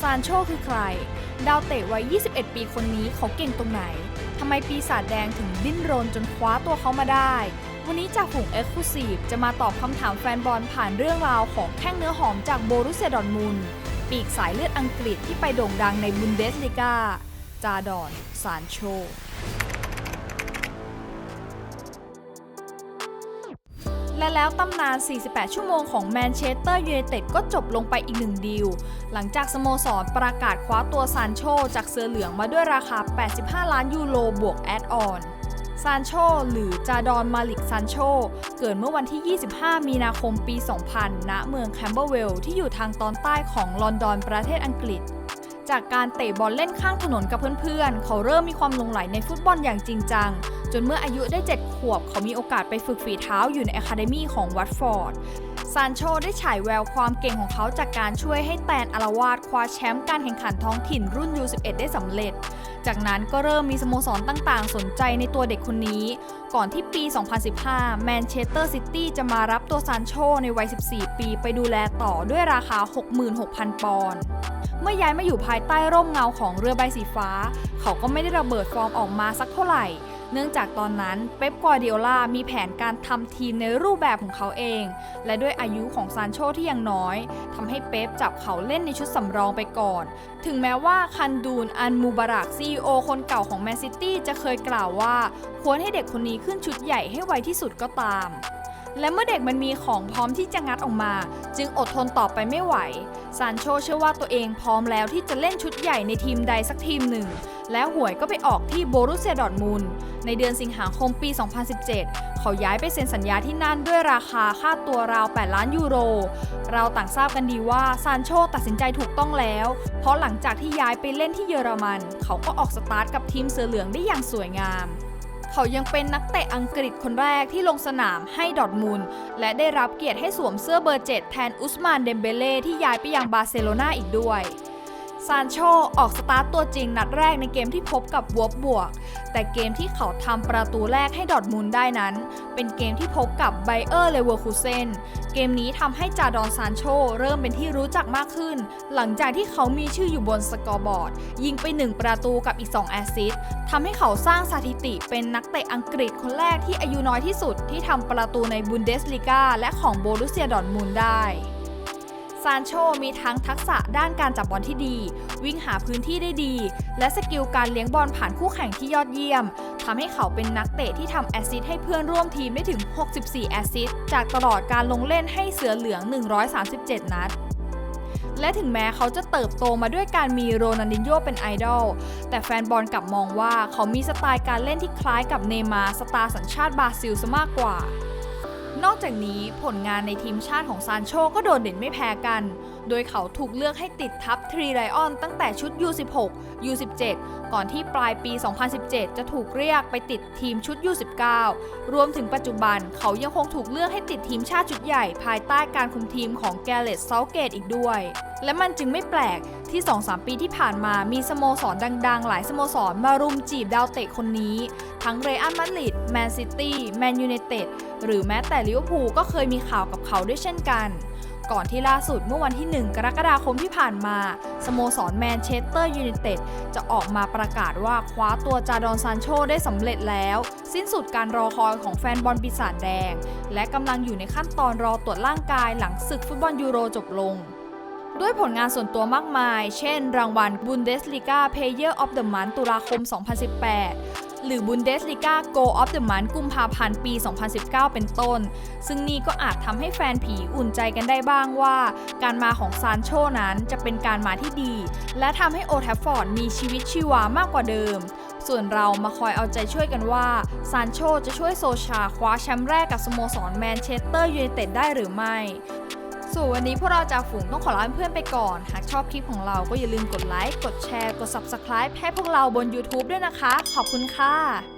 ซานโชคือใคร ดาวเตะวัย 21 ปีคนนี้เขาเก่งตรงไหน ทำไมปีศาจแดงถึงดิ้นรนจนคว้าตัวเขามาได้ วันนี้จาหุ่งเอ็กซ์คลูซีฟจะมาตอบคำถามแฟนบอลผ่านเรื่องราวของแข้งเนื้อหอมจากโบรุเซียดอนมุนปีกสายเลือดอังกฤษที่ไปโด่งดังในบุนเดสลีกาจาดอนซานโช และแล้วตำนาน 48 ชั่วโมงของแมนเชสเตอร์ยูไนเต็ดก็จบลงไปอีกหนึ่งดีล หลังจากสโมสรประกาศคว้าตัวซานโชจากเสือเหลืองมาด้วยราคา 85 ล้านยูโรบวกแอดออนซานโชหรือจาดอนมาลิกซานโชเกิดเมื่อวันที่ 25 มีนาคมปี 2000 ณ เมืองแคมเบอร์เวลที่อยู่ทางตอนใต้ของลอนดอนประเทศอังกฤษ จากการเตะบอลเล่นข้างถนนกับเพื่อนๆ เขาเริ่มมีความหลงใหลในฟุตบอลอย่างจริงจัง จนเมื่ออายุได้ 7 ขวบ เขามีโอกาสไปฝึกฝีเท้าอยู่ในอะคาเดมีของวัตฟอร์ด ซานโชได้ฉายแววความเก่งของเขาจากการช่วยให้แตนอารวาสคว้าแชมป์การแข่งขันท้องถิ่นรุ่น U11 ได้สำเร็จ จากนั้นก็เริ่มมีสโมสรต่างๆ สนใจในตัวเด็กคนนี้ ก่อนที่ปี 2015 แมนเชสเตอร์ซิตี้จะมารับตัวซานโชในวัย 14 ปีไปดูแลต่อด้วยราคา 66,000 ปอนด์เมื่อย้ายมาอยู่ภายใต้ร่มเงาของเรือใบสีฟ้า เขาก็ไม่ได้ระเบิดฟอร์มออกมาสักเท่าไหร่ เนื่องจากตอนนั้นเป๊ปกวาร์ดิโอลามีแผนการทำทีมในรูปแบบของเขาเอง และด้วยอายุของซานโชที่ยังน้อยทำให้เป๊ปจับเขาเล่นในชุดสำรองไปก่อน ถึงแม้ว่าคันดูนอันมูบารักซีอคนเก่าของแมนซิตี้จะเคยกล่าวว่า ควรให้เด็กคนนี้ขึ้นชุดใหญ่ให้ไวที่สุดก็ตาม และเมื่อเด็กมันมีของพร้อมที่จะงัดออกมา จึงอดทนต่อไปไม่ไหว ซานโชเชื่อว่าตัวเองพร้อมแล้วที่จะเล่นชุดใหญ่ในทีมใดสักทีมหนึ่ง และหวยก็ไปออกที่โบรุเซียดอร์ทมุนในเดือนสิงหาคมปี 2017 เขาย้ายไปเซ็นสัญญาที่นั่นด้วยราคาค่าตัวราว 8 ล้านยูโร เราต่างทราบกันดีว่าซานโชตัดสินใจถูกต้องแล้ว เพราะหลังจากที่ย้ายไปเล่นที่เยอรมัน เขาก็ออกสตาร์ทกับทีมเสือเหลืองได้อย่างสวยงาม เขายังเป็นนักเตะอังกฤษคนแรกที่ลงสนามให้ดอทมูล และได้รับเกียรติให้สวมเสื้อเบอร์ 7 แทนอุสมานเดมเบเล่ที่ย้ายไปยังบาร์เซโลนาอีกด้วย ซานโชออกสตาร์ตตัวจริงนัดแรกในเกมที่พบกับวอบบวก แต่เกมที่เขาทำประตูแรกให้ดอทมุนด์ได้นั้น เป็นเกมที่พบกับไบเออร์เลเวอร์คูเซนเกมนี้ทำให้จาดอนซานโชเริ่มเป็นที่รู้จักมากขึ้น หลังจากที่เขามีชื่ออยู่บนสกอร์บอร์ด ยิงไป 1 ประตูกับอีก 2 แอสซิสต์ทำให้เขาสร้างสถิติเป็นนักเตะอังกฤษคนแรกที่อายุน้อยที่สุดที่ทำประตูในบุนเดสลิกาและของโบรุเซียดอทมุนด์ได้ ซานโชมีทั้งทักษะด้านการจับบอลที่ดี วิ่งหาพื้นที่ได้ดี และสกิลการเลี้ยงบอลผ่านคู่แข่งที่ยอดเยี่ยมทำให้เขาเป็นนักเตะที่ทำแอสซิสต์ให้เพื่อนร่วมทีมได้ถึง 64 แอสซิสต์จากตลอดการลงเล่นให้เสือเหลือง 137 นัดและถึงแม้เขาจะเติบโตมาด้วยการมีโรนัลดินโญเป็นไอดอล แต่แฟนบอลกลับมองว่าเขามีสไตล์การเล่นที่คล้ายกับเนย์มาสตาร์สัญชาติบราซิลซะมากกว่า นอกจากนี้ผลงานในทีมชาติของซานโชก็โดดเด่นไม่แพ้กันโดยเขาถูกเลือกให้ติดทัพทรีไลออนตั้งแต่ชุด U16 U17 ก่อนที่ปลายปี 2017 จะถูกเรียกไปติดทีมชุด U19 รวมถึงปัจจุบันเขายังคงถูกเลือกให้ติดทีมชาติชุดใหญ่ภายใต้การคุมทีมของแกเลตเซาเกตอีกด้วย และมันจึงไม่แปลกที่ 2-3 ปีที่ผ่านมามีสโมสรดังๆ หลายสโมสรมารุมจีบดาวเตะคนนี้ ทั้งเรอัลมาดริดแมนซิตี้แมนยูไนเต็ดหรือแม้แต่ลิเวอร์พูลก็เคยมีข่าวกับเขาด้วยเช่นกัน ก่อนที่ล่าสุดเมื่อวันที่ 1 กรกฎาคมที่ผ่านมา สโมสรแมนเชสเตอร์ยูไนเต็ดจะออกมาประกาศว่าคว้าตัวจาดอนซานโชได้สำเร็จแล้ว สิ้นสุดการรอคอยของแฟนบอลปีศาจแดง และกำลังอยู่ในขั้นตอนรอตรวจร่างกายหลังศึกฟุตบอลยูโรจบลงด้วยผลงานส่วนตัวมากมาย เช่น รางวัล Bundesliga Player of the Month ตุลาคม 2018 หรือ Bundesliga Goal of the Month กุมภาพันธ์ปี 2019 เป็นต้น ซึ่งนี่ก็อาจทำให้แฟนผีอุ่นใจกันได้บ้างว่า การมาของซานโชนั้นจะเป็นการมาที่ดี และทำให้โอแทฟฟอร์ดมีชีวิตชีวามากกว่าเดิม ส่วนเรามาคอยเอาใจช่วยกันว่าซานโชจะช่วยโซชาคว้าแชมป์แรกกับสโมสรแมนเชสเตอร์ยูไนเต็ดได้หรือไม่ ส่วนวันนี้พวกเราจากฝูงต้องขอลาเพื่อนๆไปก่อน หากชอบคลิปของเราก็อย่าลืมกดไลค์ กดแชร์ กด Subscribe ให้พวกเราบน YouTube ด้วยนะคะ ขอบคุณค่ะ